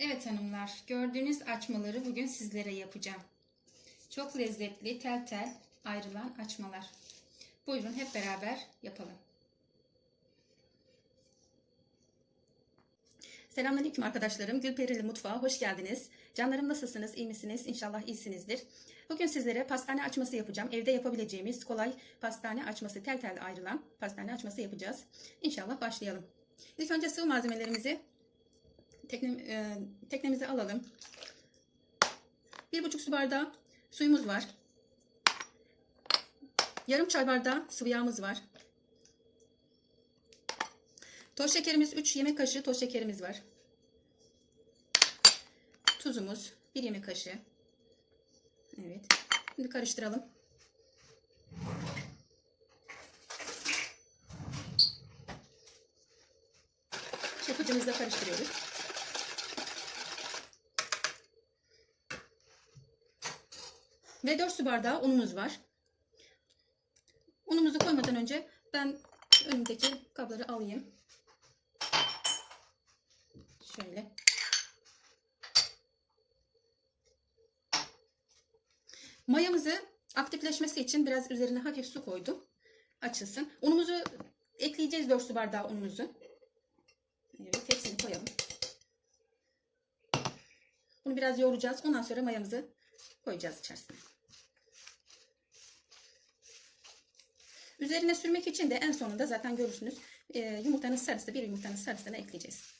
Evet hanımlar, gördüğünüz açmaları bugün sizlere yapacağım. Çok lezzetli, tel tel ayrılan açmalar. Buyurun hep beraber yapalım. Selamünaleyküm arkadaşlarım. Gülperili Mutfağa hoş geldiniz. Canlarım nasılsınız? İyi misiniz? İnşallah iyisinizdir. Bugün sizlere pastane açması yapacağım. Evde yapabileceğimiz kolay pastane açması, tel tel ayrılan pastane açması yapacağız. İnşallah başlayalım. İlk önce sıvı malzemelerimizi tekne, e, teknemize alalım. Bir buçuk su bardağı suyumuz var. Yarım çay bardağı sıvı yağımız var. Toz şekerimiz 3 yemek kaşığı toz şekerimiz var. Tuzumuz 1 yemek kaşığı. Evet. Şimdi karıştıralım. Çırpıcımızla karıştırıyoruz. Ve 4 su bardağı unumuz var. Unumuzu koymadan önce ben önümdeki kabları alayım. Şöyle. Mayamızı aktifleşmesi için biraz üzerine hafif su koydum. Açılsın. Unumuzu ekleyeceğiz 4 su bardağı unumuzu. Evet hepsini koyalım. Bunu biraz yoğuracağız. Ondan sonra mayamızı koyacağız içerisine. Üzerine sürmek için de en sonunda zaten görürsünüz e, yumurtanın sarısı bir yumurtanın sarısını ekleyeceğiz.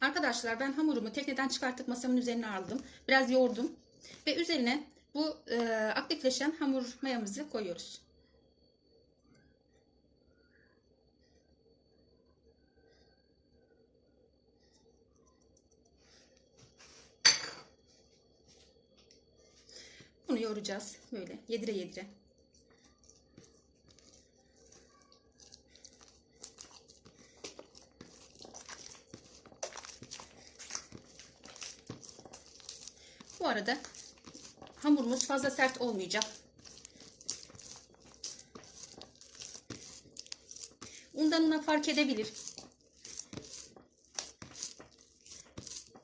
Arkadaşlar ben hamurumu tekneden çıkartıp masamın üzerine aldım. Biraz yoğurdum. Ve üzerine bu e, aktifleşen hamur mayamızı koyuyoruz. Bunu yoğuracağız böyle yedire yedire. Bu arada hamurumuz fazla sert olmayacak. Undan una fark edebilir.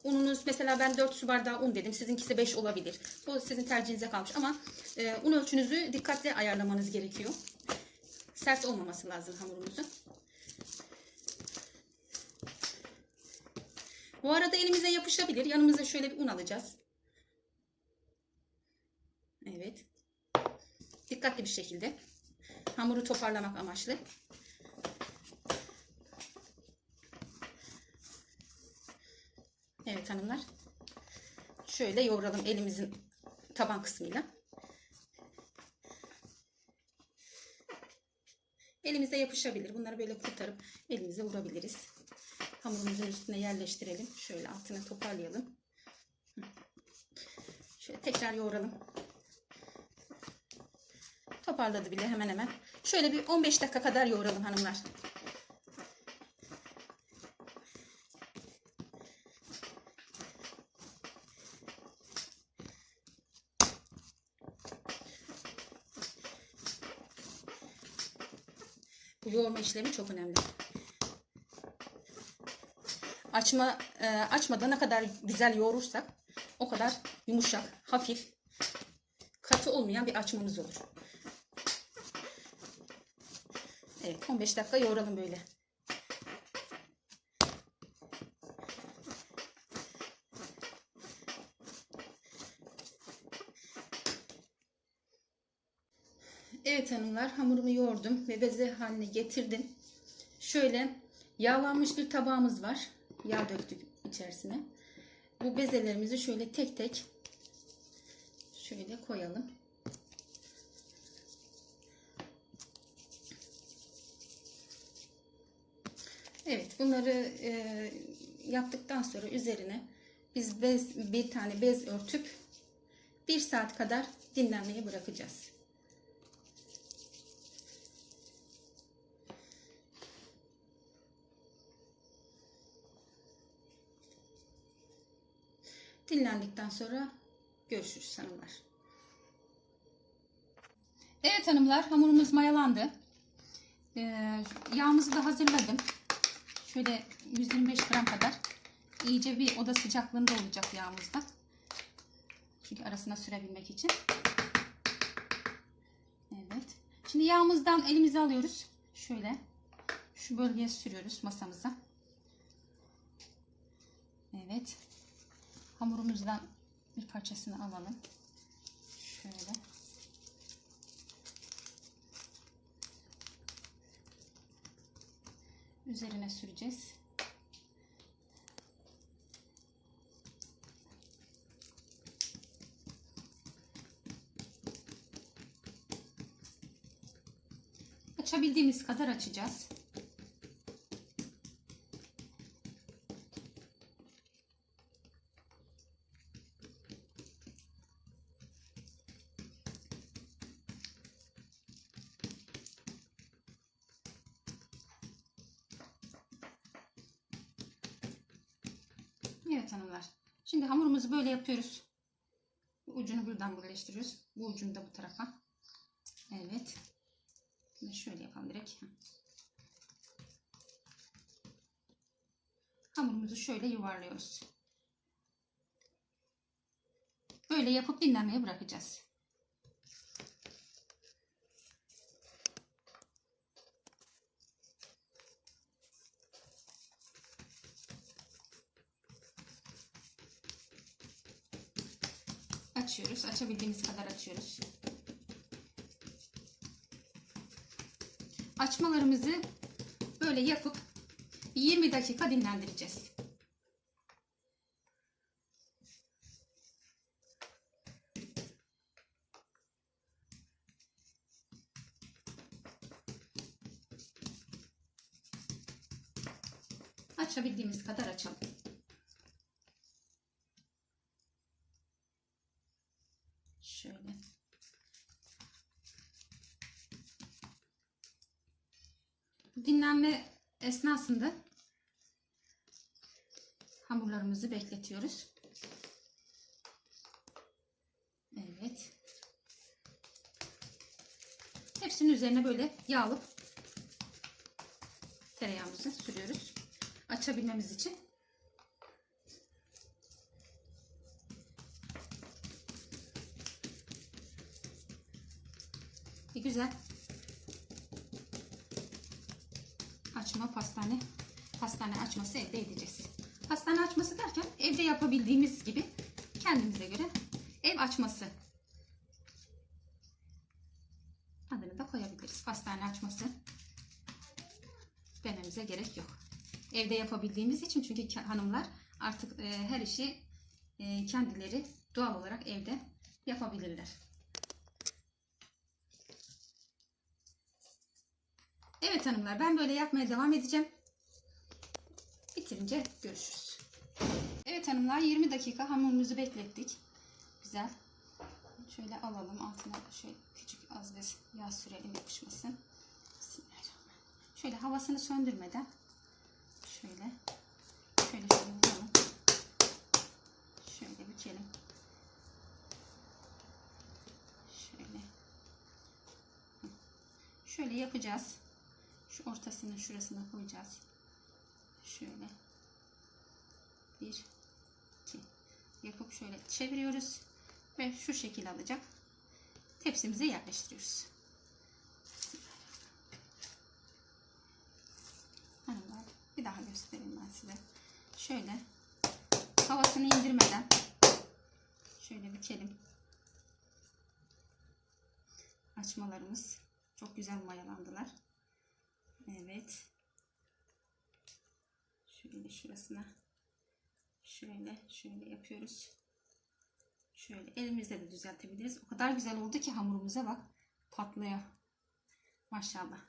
Ununuz mesela ben 4 su bardağı un dedim. Sizinkisi 5 olabilir. Bu sizin tercihinize kalmış ama e, un ölçünüzü dikkatli ayarlamanız gerekiyor. Sert olmaması lazım hamurumuzun. Bu arada elimize yapışabilir. Yanımıza şöyle bir un alacağız. Evet. Dikkatli bir şekilde. Hamuru toparlamak amaçlı. Evet hanımlar. Şöyle yoğuralım elimizin taban kısmıyla. Elimize yapışabilir. Bunları böyle kurtarıp elimize vurabiliriz. Hamurumuzun üstüne yerleştirelim. Şöyle altına toparlayalım. Şöyle tekrar yoğuralım. Toparladı bile hemen hemen. Şöyle bir 15 dakika kadar yoğuralım hanımlar. Bu yoğurma işlemi çok önemli. Açma e, açmada ne kadar güzel yoğurursak o kadar yumuşak, hafif, katı olmayan bir açmamız olur. Evet 15 dakika yoğuralım böyle. Evet hanımlar hamurumu yoğurdum ve beze haline getirdim. Şöyle yağlanmış bir tabağımız var. Yağ döktük içerisine. Bu bezelerimizi şöyle tek tek şöyle koyalım. Evet bunları e, yaptıktan sonra üzerine biz bez, bir tane bez örtüp bir saat kadar dinlenmeye bırakacağız. Dinlendikten sonra görüşürüz hanımlar. Evet hanımlar hamurumuz mayalandı. Ee, yağımızı da hazırladım. Şöyle 125 gram kadar iyice bir oda sıcaklığında olacak yağımızda. Çünkü arasına sürebilmek için. Evet. Şimdi yağımızdan elimize alıyoruz. Şöyle şu bölgeye sürüyoruz masamıza. Evet. Hamurumuzdan bir parçasını alalım. Şöyle. Üzerine süreceğiz. Açabildiğimiz kadar açacağız. Evet hanımlar. Şimdi hamurumuzu böyle yapıyoruz. Bu ucunu buradan birleştiriyoruz. Bu ucunu da bu tarafa. Evet. Şimdi şöyle yapalım direkt. Hamurumuzu şöyle yuvarlıyoruz. Böyle yapıp dinlenmeye bırakacağız. Açıyoruz. Açabildiğimiz kadar açıyoruz. Açmalarımızı böyle yapıp 20 dakika dinlendireceğiz. Açabildiğimiz kadar açalım. Şöyle. Dinlenme esnasında hamurlarımızı bekletiyoruz. Evet. Hepsinin üzerine böyle yağlı tereyağımızı sürüyoruz. Açabilmemiz için. Bir güzel açma pastane pastane açması elde edeceğiz. Pastane açması derken evde yapabildiğimiz gibi kendimize göre ev açması adını da koyabiliriz. Pastane açması dememize gerek yok. Evde yapabildiğimiz için çünkü hanımlar artık e, her işi e, kendileri doğal olarak evde yapabilirler. Evet hanımlar ben böyle yapmaya devam edeceğim. Bitirince görüşürüz. Evet hanımlar 20 dakika hamurumuzu beklettik. Güzel. Şöyle alalım altına şöyle küçük az bir yağ sürelim yapışmasın. Şöyle havasını söndürmeden şöyle şöyle şöyle vuralım. Şöyle bükelim. Şöyle. Şöyle yapacağız. Şu ortasını şurasına koyacağız. Şöyle. Bir, iki. Yapıp şöyle çeviriyoruz. Ve şu şekil alacak. Tepsimize yerleştiriyoruz. Hanımlar bir daha göstereyim ben size. Şöyle havasını indirmeden şöyle bükelim. Açmalarımız çok güzel mayalandılar. Evet. Şöyle şurasına şöyle şöyle yapıyoruz. Şöyle elimizle de düzeltebiliriz. O kadar güzel oldu ki hamurumuza bak patlıyor. Maşallah.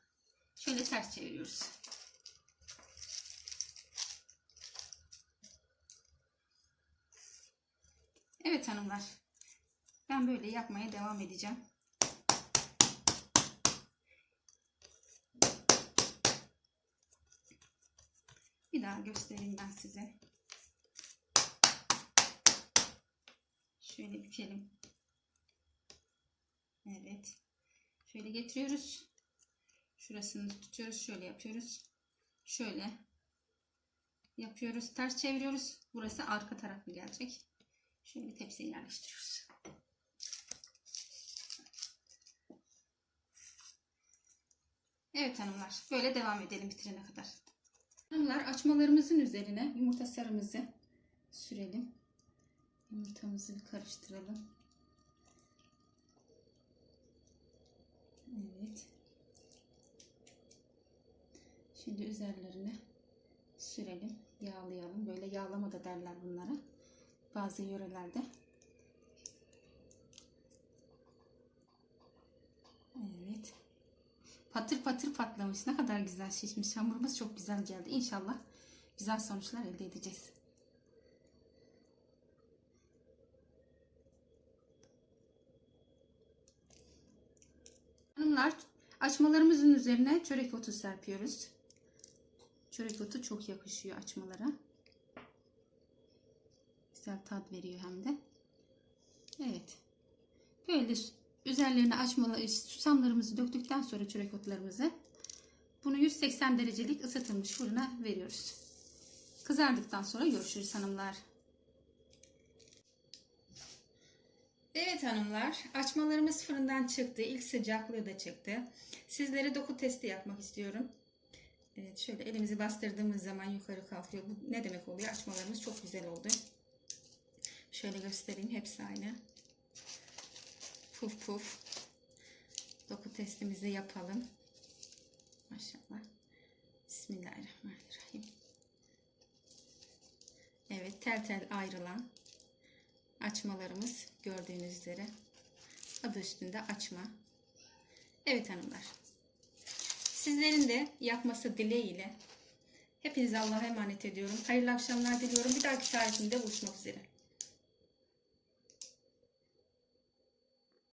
Şöyle ters çeviriyoruz. Evet hanımlar. Ben böyle yapmaya devam edeceğim. Bir daha göstereyim ben size. Şöyle bükelim. Evet. Şöyle getiriyoruz. Şurasını tutuyoruz. Şöyle yapıyoruz. Şöyle yapıyoruz. Ters çeviriyoruz. Burası arka tarafı gelecek. Şöyle tepsiye yerleştiriyoruz. Evet hanımlar. Böyle devam edelim bitirene kadar. Hanımlar açmalarımızın üzerine yumurta sarımızı sürelim. Yumurtamızı bir karıştıralım. Evet. Şimdi üzerlerine sürelim. Yağlayalım. Böyle yağlama da derler bunlara. Bazı yörelerde. Evet. Patır patır patlamış. Ne kadar güzel şişmiş. Hamurumuz çok güzel geldi. İnşallah güzel sonuçlar elde edeceğiz. Hanımlar açmalarımızın üzerine çörek otu serpiyoruz. Çörek otu çok yakışıyor açmalara. Güzel tat veriyor hem de. Evet. Böyle üzerlerine açmalı susamlarımızı döktükten sonra çörek otlarımızı bunu 180 derecelik ısıtılmış fırına veriyoruz. Kızardıktan sonra görüşürüz hanımlar. Evet hanımlar, açmalarımız fırından çıktı. İlk sıcaklığı da çıktı. Sizlere doku testi yapmak istiyorum. Evet, şöyle elimizi bastırdığımız zaman yukarı kalkıyor. Bu ne demek oluyor? Açmalarımız çok güzel oldu. Şöyle göstereyim. Hepsi aynı. Puf puf. Doku testimizi yapalım. Maşallah. Bismillahirrahmanirrahim. Evet, tel tel ayrılan açmalarımız gördüğünüz üzere. Adı üstünde açma. Evet hanımlar. Sizlerin de yapması dileğiyle hepinize Allah'a emanet ediyorum. Hayırlı akşamlar diliyorum. Bir dahaki tarifimde buluşmak üzere.